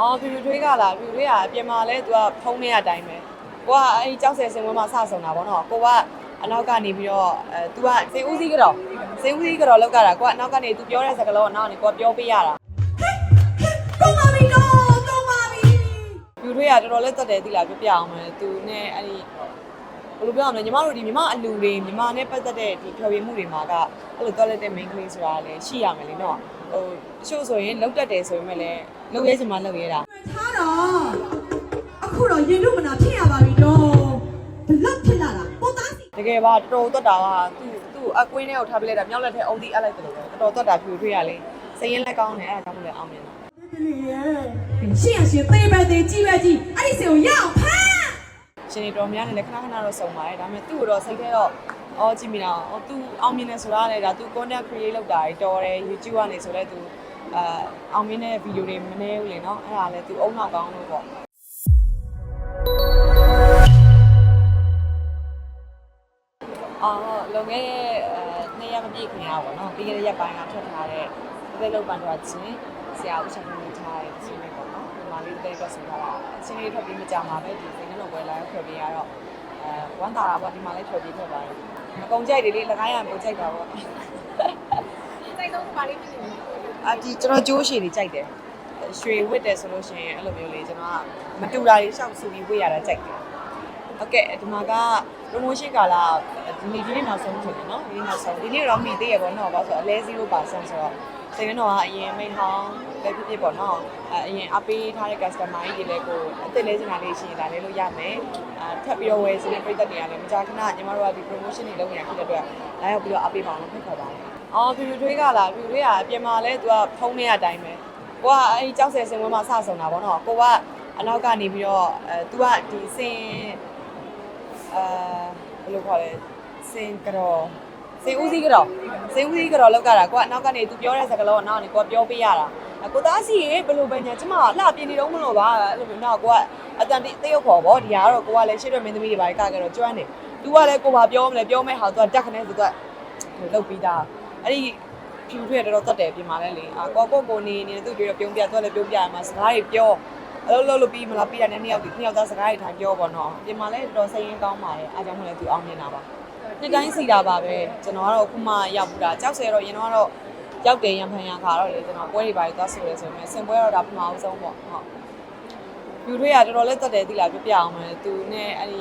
အော်ဗီဒီယိုတွေးကလာဗီဒီယိုတွေးကအပြင်မှာလဲသူကဖုံးနေရအတိုင်းပဲကိုကအဲဒီကြောက်ဆယ်စင်ဝဲမှာစဆုံတာဗောနော်ကိုကအနောက်ကနေပြီးတော့အဲသူကစေဦးစီးကတော့စေဦးစီးကတော့လောက်ကြတာကိုကအနောက်ကနေသူပြောတဲ့စကားလုံးကနောက်ကနေကိုကပြောပေးရတာကောင်းပါပြီကောင်းပါပြီဗီဒီယိုတွေကတော်တော်လေးတက်တယ်သိလားပြပြအောင်မယ်သူနဲ့အဲဒီဘယ်လိုပြောရမလဲညီမတို့ဒီညီမအလူတွေညီမနဲ့ပတ်သက်တဲ့ဒီဖြော်ပြမှုတွေမှာကအဲ့လိုတော်လက်တဲ့ main ကလေးဆိုတာလည်းရှိရမယ်လေနော် ဟိုတချို့ဆိုရင်လောက်တက်တယ်ဆိုပေမဲ့လည်းလောက်ရဲချင်မှလောက်ရဲတာထားတော့အခုတော့ရင်တို့မနာဖြစ်ရပါပြီတော့ဘလောက်ဖြစ်လာတာပေါ်သားစီတကယ်ပါတော်တော်တွတ်တာကသူ့သူ့အကွင်းထဲကိုထားပလိုက်တာမြောက်လက်ထဲအုံးတီးအပ်လိုက်တယ်လို့ပဲတော်တော်တွတ်တာဖြူထွေးရလေစရင်လက်ကောင်းတယ်အဲ့ဒါကြောင့်မလဲအောင်မြင်တာရှင့်ရရှင်သေးပဲသေးကြီးပဲကြီးအဲ့ဒီစင်ကိုရအောင်ဖမ်းရှင်နေတော်များနေလည်းခဏခဏတော့စုံပါတယ်ဒါပေမဲ့သူ့ကိုတော့စိတ်ထဲတော့ အော်ကြည့်မိတာအော်သူအောင်မြင်နေဆိုတာလည်းဒါသူ content create လုပ်တာတော်တယ် YouTube ကနေဆိုလဲသူအာအောင်မြင်တဲ့ဗီဒီယိုတွေမနေဘူးလေနော်အဲ့ဒါလည်းသူအုံနောက်ကောင်းလို့ပေါ့အော်လုံခဲ့တဲ့အဲနှစ်ရက်မပြည့်ခင်ရပါတော့ပြီးခဲ့တဲ့ရက်ပိုင်းကထွက်ထားတဲ့ဒီလောက်ပန်တော့ချင်းဆရာဦးချန်နေထားတဲ့ချင်းလေးပေါ့နော်ဒီမှာလေးတိတ်တော့ဆိုထားတာအချင်းလေးထွက်ပြီးမကြမှာပဲဒီစိတ်နှလုံးပွဲလာထွက်ပြီးရတော့အဲဝမ်းသာတာပေါ့ဒီမှာလေးထွက်ပြီးထွက်ပါတယ် မကုံကြိုက်တယ်လေလကိုင်းရပုံကြိုက်တာပေါ့စိတ်ဆုံးပါလိမ့်မယ်အာဒီကျွန်တော်ကြိုးရှည်တွေကြိုက်တယ်ရွှေဝတ်တယ်ဆိုလို့ရှိရင်အဲ့လိုမျိုးလေးကျွန်တော်ကမတူတာတွေရှောက်ဆူပြီးဝတ်ရတာကြိုက်တယ်ဟုတ်ကဲ့ဒီမှာက promotion ကာလာဒီနေ့ဒီနေ့နောက်ဆုံးဖြစ်တယ်နော်ဒီနေ့နောက်ဆုံးဒီနေ့တော့မိသေးရပေါ့နော်ဘာလို့ဆိုအလဲ0%ဆိုတော့ စိတ်ရတော့အရင်မိန်ဟောင်းလည်းဖြစ်ဖြစ်ပေါ့နော်အအရင်အပေးထားတဲ့ customer ကြီးတွေလည်းကိုအစ်စ်လဲစင်တာလေးရှိရင်ဒါလည်းလို့ရမယ်အာထပ်ပြီးတော့ဝယ်စတဲ့ပြည်သက်တွေကလည်းမကြာခဏညီမတို့ကဒီ promotion တွေလုပ်နေတာဖြစ်တဲ့အတွက်လာရောက်ပြီးတော့အပေးပါအောင်ဖိတ်ခေါ်ပါတယ်အော်ဖြူဖြူထွေးကလာဖြူထွေးကအပြင်မှာလဲသူကဖုံးနေရတိုင်းပဲကိုကအဲဒီကြောက်ဆယ်စင်ဝင်းမှာစဆုံတာပေါ့နော်ကိုကအနောက်ကနေပြီးတော့အဲ तू ကဒီစင်အာဘယ်လိုခေါ်လဲစင်ကတော့စင်ဦးစီးကတော့ ဇင်းဝီကတော့လောက်ကြတာကိုကအနောက်ကနေသူပြောတဲ့စကားလုံးကနောက်ကနေကိုကပြောပေးရတာကိုသားစီရေဘယ်လိုပဲညာကျမကလှပြင်းနေတော့မလို့ပါအဲ့လိုမျိုးနောက်ကိုကအတန်တိသေရုပ်ခေါ်ပေါ့ဒီကတော့ကိုကလည်းရှေ့ရွှေမင်းသမီးတွေပါကကြတော့ကျွမ်းတယ်သူကလည်းကိုပါပြောမလဲပြောမဲ့ဟာသူကတက်ခနဲ့သူကလောက်ပြီးသားအဲ့ဒီဖြူထွေးတော်တော်တက်တယ်ပြင်ပါလဲလေအာကိုကိုကိုနေနေသူတွေတော့ပြုံးပြသူကလည်းပြုံးပြရမှာစကားတွေပြောအလုပ်လုပ်လို့ပြီးမလားပြီးတာနဲ့နှစ်ယောက်ဒီနှစ်ယောက်သားစကားတွေထိုင်ပြောပေါ့နော်ပြင်ပါလဲတော်တော်စိတ်ရင်းကောင်းပါတယ်အားကြောင့်မလဲသူအောင်မြင်တာပါ နှစ်တိုင်းစီတာပါပဲကျွန်တော်ကတော့အခုမှရောက်ဘူးတာကြောက်စဲတော့ရင်တော့ကတော့ရောက်တယ်ရံဖန်ရခါတော့လေကျွန်တော်ပွဲတွေပါသွားဆိုရဲဆိုရင်စင်ပွဲတော့ဒါပထမအောင်ဆုံးပေါ့ဟုတ်ဖြူထွေးကတော်တော်လေးတက်တယ်သိလားပြပြအောင်မယ်သူနဲ့အဲ့ဒီ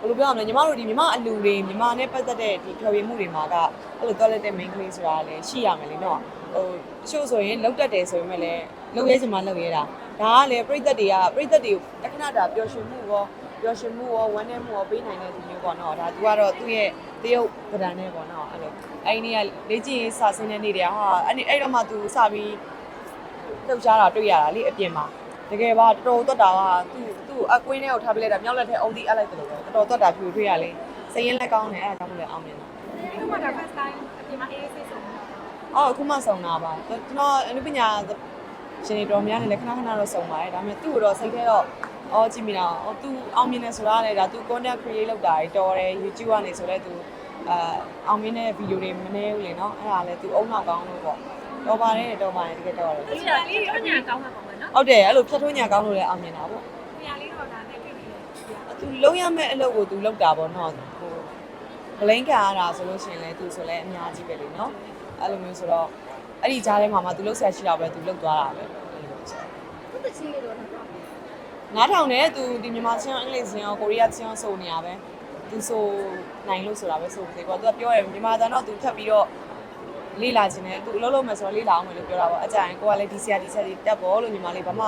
ဘယ်လိုပြောရမလဲညီမတို့ဒီညီမအလူတွေညီမနဲ့ပတ်သက်တဲ့ဒီဖျော်ဖြေမှုတွေမှာကအဲ့လိုတော်လက်တဲ့ main claim ဆိုတာလည်းရှိရမယ်လीနော်ဟိုတချို့ဆိုရင်လောက်တက်တယ်ဆိုပေမဲ့လည်းလောက်ရဲချင်မှလောက်ရဲတာဒါကလည်းပြိသက်တွေကပြိသက်တွေတခဏတာပျော်ရွှင်မှုရော ပျော်ရွှင်မှုရောဝမ်းနည်းမှုရောပေးနိုင်တဲ့ဒီမျိုးပေါ့နော်ဒါသူကတော့သူ့ရဲ့တရုပ်ပဒံနဲ့ပေါ့နော်အဲ့လိုအဲ့ဒီနေ့ကလေ့ကျင့်ရေးစာဆင်းတဲ့နေ့တွေကဟာအဲ့ဒီအဲ့တော့မှသူစပြီးလှုပ်ရှားတာတွေ့ရတာလေအပြင်မှာတကယ်ပါတော်တော်တွတ်တာကသူ့သူ့အကွင်းထဲကိုထားပလိုက်တာမြောက်လက်ထဲအုံးတီးအပ်လိုက်တယ်လို့ပဲတော်တော်တွတ်တာဖြူထွေးရလေစရင်လက်ကောင်းတယ်အဲ့ဒါကြောင့်မလဲအောင်မြင်တာဒီမှာတော့ first time အပြင်မှာအေးအေးဆေးဆေးဆုံးအော်အခုမှစုံတာပါကျွန်တော်အနုပညာရှင်တွေတော်များနေလည်းခဏခဏတော့စုံပါတယ်ဒါပေမဲ့သူ့ကိုတော့စိတ်ထဲတော့ အော်ကြည့်မိတာအော်သူအောင်မြင်နေဆိုတာလည်းဒါသူ content create လုပ်တာတော်တယ် YouTube ကနေဆိုလဲသူအာအောင်မြင်တဲ့ဗီဒီယိုတွေမနေဘူးလေနော်အဲ့ဒါလည်းသူအုံနောက်ကောင်းလို့ပေါ့တော်ပါတယ်တော်ပါတယ်တကယ်တော်တယ်ဒီကလေးတော့ညာကောင်းမှာပေါ့မယ်နော်ဟုတ်တယ်အဲ့လိုဖြတ်ထွန်းညာကောင်းလို့လည်းအောင်မြင်တာပေါ့ဒီကလေးတော့ဒါနဲ့တွေ့ပြီးတယ်သူလုံးရမဲ့အလုပ်ကိုသူလုပ်တာပေါ့နော်ဟိုဘလိန်ခံရတာဆိုလို့ရှိရင်လည်းသူဆိုလည်းအများကြီးပဲလေနော်အဲ့လိုမျိုးဆိုတော့အဲ့ဒီကြားထဲမှာမှသူလုပ်ဆက်ရှိတာပဲသူလုပ်သွားတာပဲအဲ့လိုဆိုသူတချင်းလေးတော့ တော့နားထောင်တယ်သူဒီမြန်မာချင်းအင်္ဂလိပ်ချင်းရောကိုရီးယားချင်းရောဆိုနေရပဲသူဆိုနိုင်လို့ဆိုတာပဲဆိုသေးကွာသူကပြောရမြန်မာတန်တော့သူထပ်ပြီးတော့လေးလာခြင်းနဲ့သူအလုပ်လုပ်မယ်ဆိုတော့လေးလာအောင်မယ်လို့ပြောတာပေါ့အကြိုင်ကိုကလည်းဒီဆရာဒီဆက်ဒီတက်ပေါ်လို့ညီမလေးဘာမှ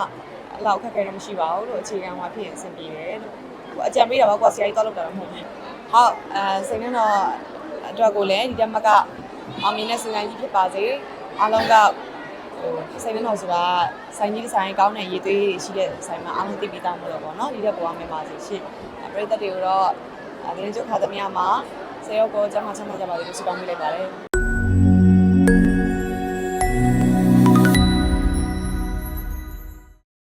အလောက်ခက်ခဲတော့မရှိပါဘူးလို့အခြေခံမှာဖြစ်ရင်အဆင်ပြေတယ်လို့ဟိုအကြံပေးတာပါကွာဆရာကြီးတော့လုပ်တာတော့မဟုတ်ဘူးဟုတ်အဲစိတ်နဲ့တော့အတွက်ကိုလည်းဒီတက်မကအောင်မြင်တဲ့စင်ကန်ကြီးဖြစ်ပါစေအားလုံးကဟို စိတ်နှတော်ဆိုတာဆိုင်ကြီးဒီဇိုင်းကောင်းတဲ့ရေးသွေးတွေရှိတဲ့ဆိုင်မှာအားလုံးသိပြီးသားမလို့ပေါ့နော်ဒီတက်ပေါ်မှာပါစေရှင့်ပရိသတ်တွေကိုတော့အတင်းကျုပ်ခါသမ ्या မှာဆေရောကိုကျမချမ်းသာကြပါစေလို့ဆုတောင်းပေးလိုက်ပါတယ်